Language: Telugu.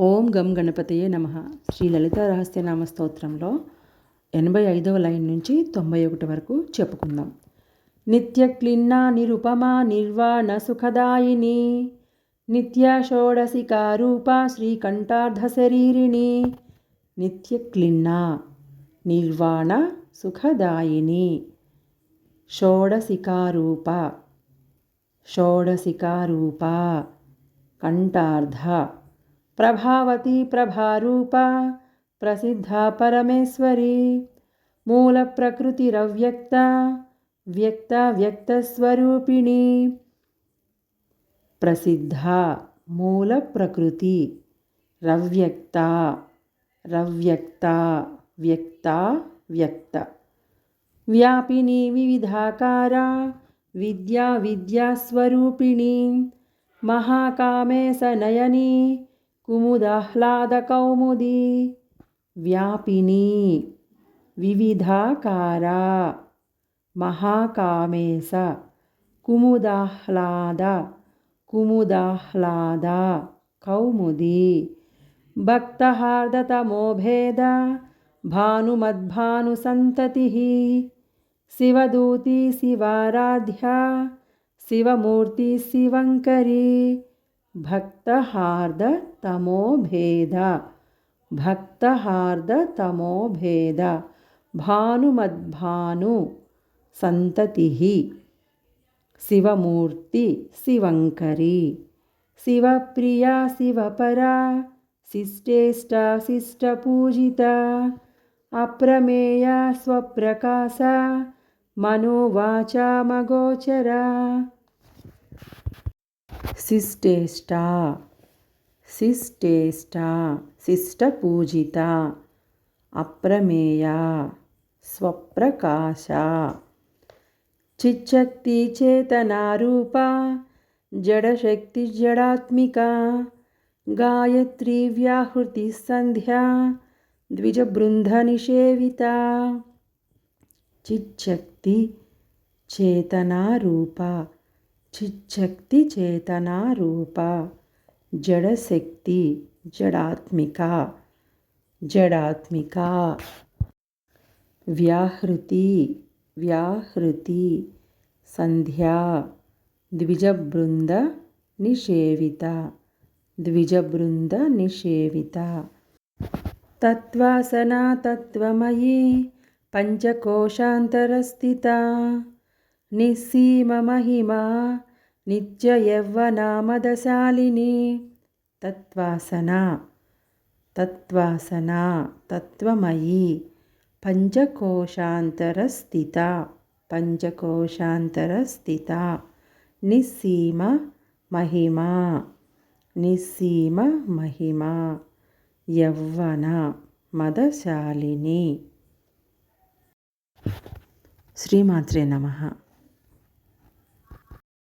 ఓం గం గణపతయే నమ. శ్రీ లలిత రహస్యనామ స్తోత్రంలో ఎనభై ఐదవ లైన్ నుంచి తొంభై ఒకటి వరకు చెప్పుకుందాం. నిత్య క్లిన్నా నిరుపమా నిర్వాణ సుఖదాయిని నిత్య షోడశికారూప శ్రీకంఠార్ధ శరీరిణి నిత్య క్లిన్నా నిర్వాణ సుఖదాయిని షోడశికారూప షోడశికారూప కంఠార్ధ ప్రభావతి ప్రభారూప ప్రసిద్ధ పరమేశ్వరి. మూల ప్రకృతిరవ్యక్త వ్యక్త వ్యక్తస్వరూపిణి. ప్రసిద్ధ మూల ప్రకృతి రవ్యక్త రవ్యక్త వ్యక్త వ్యక్త. వ్యాపిని వివిధాకార విద్యా విద్యాస్వరూపిణి. మహాకామేశనయని కుముదాహ్లాదకౌముది వ్యాపిని వివిధాకార మహాకామేశ కుముదాహ్లాద కుముదాహ్లాద కౌముది భక్తహార్దతమోభేద భానుమద్భానుసంతతి శివదూతి శివారాధ్య శివమూర్తి శివంకరీ భక్తహార్ద తమోభేద భక్తహార్ద తమోభేద భానుమద్భాను సంతతి శివమూర్తి శివంకరి శివప్రియా శివపరా శిష్టేష్ట శిష్టపూజిత అప్రమేయ స్వప్రకాశ మనోవాచామగోచర శిష్ట పూజిత అప్రమేయ స్వప్రకాశ చిచ్చక్తి చేతనారూప జడశక్తి జడాత్మిక గాయత్రీ వ్యాహృతి సంధ్యా ద్విజబృందనిషేవిత చిచ్చక్తి చేతనారూప చిచ్చక్తి చేతనారూప జడశక్తి జడాత్మిక జడాత్మిక. వ్యాహృతి వ్యాహృతి సంధ్యా ద్విజబృంద నిషేవిత ద్విజబృంద నిషేవిత. తత్వాసనా తత్వమయీ పంచకోశాంతరస్థిత. నిస్సీమ మహిమా నిత్య యవ్వనామదశాలిని తత్వాసన తత్వాసన తత్వమయీ పంచకోశాంతరస్థిత పంచకోశాంతరస్థిత నిస్సీమ మహిమా నిస్సీమ మహిమా యవ్వన మదశాలిని శ్రీమాత్రే నమ